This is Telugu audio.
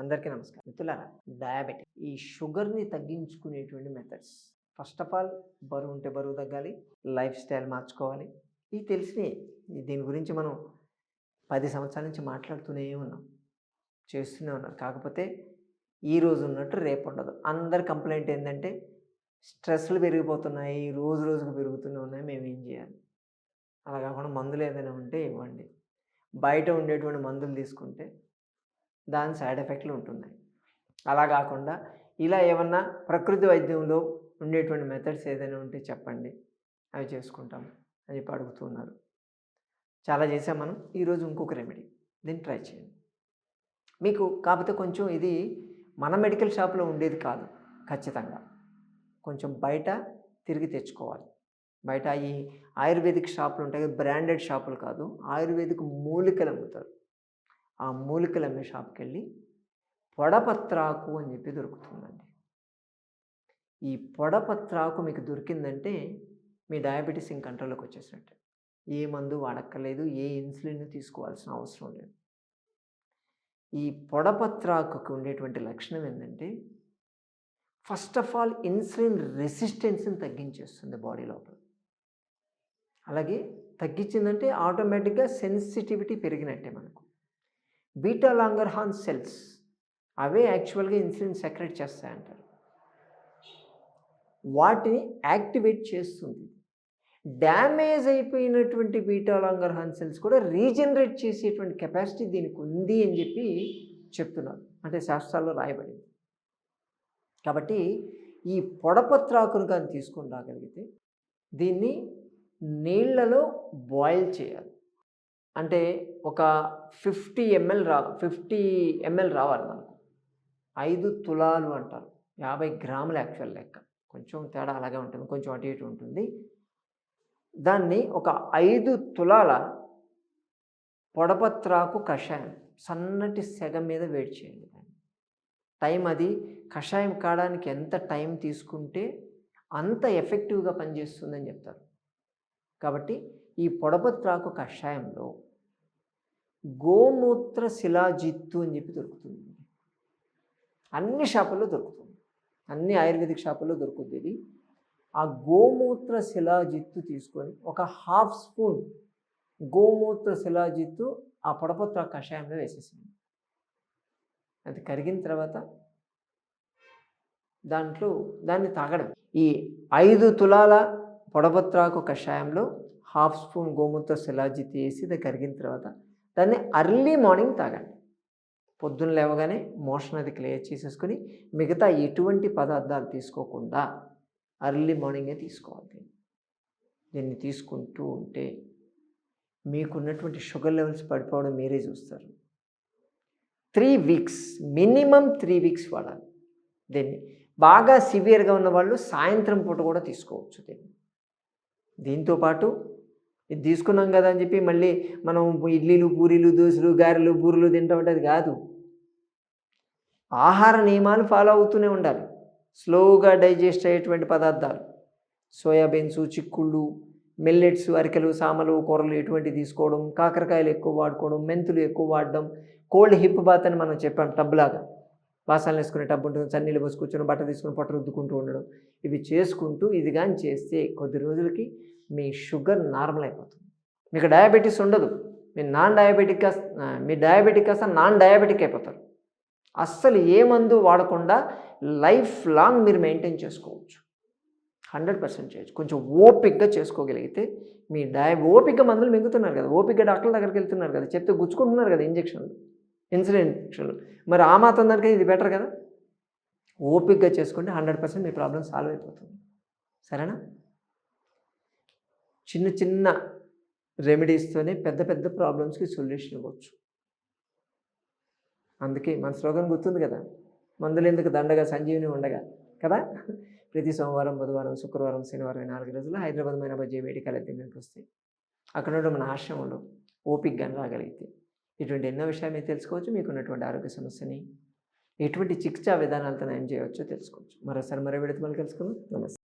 అందరికీ నమస్కారం. మిత్రులారా డయాబెటిక్ ఈ షుగర్ని తగ్గించుకునేటువంటి మెథడ్స్. ఫస్ట్ ఆఫ్ ఆల్ బరువు ఉంటే బరువు తగ్గాలి. లైఫ్ స్టైల్ మార్చుకోవాలి. ఇవి తెలిసినాయి. దీని గురించి మనం పది సంవత్సరాల నుంచి మాట్లాడుతూనే ఉన్నాం. చేస్తూనే ఉన్నాం. కాకపోతే ఈ రోజు ఉన్నట్టు రేపు ఉండదు. అందరి కంప్లైంట్ ఏంటంటే స్ట్రెస్లు పెరిగిపోతున్నాయి. రోజు రోజుకు పెరుగుతూనే ఉన్నాయి. మేము ఏం చేయాలి? అలా కాకుండా మందులు ఏదైనా ఉంటే ఇవ్వండి. బయట ఉండేటువంటి మందులు తీసుకుంటే దాని సైడ్ ఎఫెక్ట్లు ఉంటున్నాయి. అలా కాకుండా ఇలా ఏమన్నా ప్రకృతి వైద్యంలో ఉండేటువంటి మెథడ్స్ ఏదైనా ఉంటే చెప్పండి. అవి చేసుకుంటాం అని చెప్పి అడుగుతున్నారు. చాలా చేసాం మనం. ఈరోజు ఇంకొక రెమెడీ. దీన్ని ట్రై చేయండి. మీకు కాకపోతే కొంచెం ఇది మన మెడికల్ షాప్లో ఉండేది కాదు ఖచ్చితంగా. కొంచెం బయట తిరిగి తెచ్చుకోవాలి. బయట ఈ ఆయుర్వేదిక్ షాపులు ఉంటాయి. బ్రాండెడ్ షాపులు కాదు. ఆయుర్వేదిక్ మూలికలు అమ్ముతారు. ఆ మూలికలు అమ్మే షాప్కి వెళ్ళి పొడపత్రాకు అని చెప్పి దొరుకుతుందండి. ఈ పొడపత్రాకు మీకు దొరికిందంటే మీ డయాబెటీస్ ఇంక కంట్రోల్లోకి వచ్చేసినట్టు. ఏ మందు వాడక్కర్లేదు ఏ ఇన్సులిన్ తీసుకోవాల్సిన అవసరం లేదు. ఈ పొడపత్రాకుకి ఉండేటువంటి లక్షణం ఏంటంటే ఫస్ట్ ఆఫ్ ఆల్ ఇన్సులిన్ రెసిస్టెన్స్ని తగ్గించేస్తుంది బాడీ లోపల. అలాగే తగ్గించిందంటే ఆటోమేటిక్గా సెన్సిటివిటీ పెరిగినట్టే మనకు. Beta Langerhans cells. అవే యాక్చువల్గా ఇన్సులిన్ సెక్రెట్ చేస్తాయంటారు. వాటిని యాక్టివేట్ చేస్తుంది. డ్యామేజ్ అయిపోయినటువంటి బీటా లాంగర్హాన్ సెల్స్ కూడా రీజనరేట్ చేసేటువంటి కెపాసిటీ దీనికి ఉంది అని చెప్పి చెప్తున్నారు. అంటే శాస్త్రాల్లో రాయబడింది. కాబట్టి ఈ పొడపత్రాకును కానీ తీసుకొని రాగలిగితే దీన్ని నీళ్ళలో బాయిల్ చేయాలి. అంటే ఒక ఫిఫ్టీ ఎంఎల్ రా ఫిఫ్టీ ఎంఎల్ రావాలి మనకు. ఐదు తులాలు అంటారు. యాభై గ్రాముల యాక్చువల్ లెక్క. కొంచెం తేడా అలాగే ఉంటుంది కొంచెం అటు ఇటు ఉంటుంది. దాన్ని ఒక ఐదు తులాల పొడపత్రాకు కషాయం సన్నటి సెగ మీద వేడి చేయండి దాన్ని. టైం అది కషాయం కావడానికి ఎంత టైం తీసుకుంటే అంత ఎఫెక్టివ్గా పనిచేస్తుందని చెప్తారు. కాబట్టి ఈ పొడపత్రాకు కషాయంలో గోమూత్ర శిలాజిత్తు అని చెప్పి దొరుకుతుంది. అన్ని షాపుల్లో దొరుకుతుంది. అన్ని ఆయుర్వేదిక్ షాపుల్లో దొరుకుతుంది ఇది. ఆ గోమూత్ర శిలాజిత్తు తీసుకొని ఒక హాఫ్ స్పూన్ గోమూత్ర శిలాజిత్తు ఆ పొడపొత్ర కషాయంలో వేసేసింది అది కరిగిన తర్వాత దాంట్లో దాన్ని తాగడం. ఈ ఐదు తులాల పొడపత్రాకు కషాయంలో హాఫ్ స్పూన్ గోమూత్ర శిలాజిత్ వేసి అది కరిగిన తర్వాత దాన్ని అర్లీ మార్నింగ్ తాగండి. పొద్దున్న లేవగానే మోషన్ అది క్లియర్ చేసేసుకుని మిగతా ఎటువంటి పదార్థాలు తీసుకోకుండా అర్లీ మార్నింగే తీసుకోవాలి. దీన్ని దీన్ని తీసుకుంటూ ఉంటే మీకున్నటువంటి షుగర్ లెవెల్స్ పడిపోవడం మీరే చూస్తారు. Three weeks minimum three weeks వాడాలి. దీన్ని బాగా సివియర్గా ఉన్న వాళ్ళు సాయంత్రం పూట కూడా తీసుకోవచ్చు దీన్ని. దీంతోపాటు ఇది తీసుకున్నాం కదా అని చెప్పి మళ్ళీ మనం ఇడ్లీలు పూరీలు దోశలు గారెలు బూరెలు తింటామంటే అది కాదు. ఆహార నియమాలు ఫాలో అవుతూనే ఉండాలి. స్లోగా డైజెస్ట్ అయ్యేటువంటి పదార్థాలు. సోయాబీన్స్ చిక్కుళ్ళు మిల్లెట్స్ అరికెలు సామలు కూరలు ఇటువంటివి తీసుకోవడం కాకరకాయలు ఎక్కువ వాడుకోవడం మెంతులు ఎక్కువ వాడడం కోల్డ్ హిప్ బాత్ అని మనం చెప్పాం టబ్లాగా బాసాలు వేసుకునే టబ్బు ఉంటుంది చన్నీళ్ళు పోసి కూర్చొని బట్ట తీసుకుని పొట్ట రుద్దుకుంటూ ఉండడం. ఇవి చేసుకుంటూ ఇది కానీ చేస్తే కొద్ది రోజులకి మీ షుగర్ నార్మల్ అయిపోతుంది. మీకు డయాబెటీస్ ఉండదు. మీ నాన్ డయాబెటిక్ మీ డయాబెటిక్ కాస్త నాన్ డయాబెటిక్ అయిపోతారు. అస్సలు ఏ మందు వాడకుండా లైఫ్ లాంగ్ మీరు మెయింటైన్ చేసుకోవచ్చు. హండ్రెడ్ పర్సెంట్ చేయొచ్చు. కొంచెం ఓపిక్గా చేసుకోగలిగితే మీ డయా ఓపిక మందులు మింగుతున్నారు కదా. ఓపిక డాక్టర్ల దగ్గరికి వెళ్తున్నారు కదా. చెప్తే గుచ్చుకుంటున్నారు కదా ఇంజక్షన్లు. ఇన్సిడెంట్ మరి ఆ మాత్రం దానికే ఇది బెటర్ కదా? ఓపిక్గా చేసుకుంటే హండ్రెడ్ పర్సెంట్ మీ ప్రాబ్లం సాల్వ్ అయిపోతుంది. సరేనా? చిన్న చిన్న రెమెడీస్తోనే పెద్ద పెద్ద ప్రాబ్లమ్స్కి సొల్యూషన్ ఇవ్వచ్చు. అందుకే మన స్లోగన్ గుర్తుంది కదా? మందులు ఎందుకు దండగా సంజీవిని ఉండగా? కదా? ప్రతి సోమవారం బుధవారం శుక్రవారం శనివారం నాలుగు రోజులు హైదరాబాద్ మైనాబాద్ జే మెడికల్ దగ్గరికి వస్తాయి అక్కడ ఉండడం మన ఆశ్రమంలో ఓపిక్గా రాగలిగితే ఇటువంటి ఎన్నో విషయాలు మీరు తెలుసుకోవచ్చు మీకున్నటువంటి ఆరోగ్య సమస్యని ఎటువంటి చికిత్సా విధానాలతో నయం చేయవచ్చో తెలుసుకోవచ్చు. మరోసారి మరో విడత మళ్ళీ కలుసుకుందాం. నమస్తే.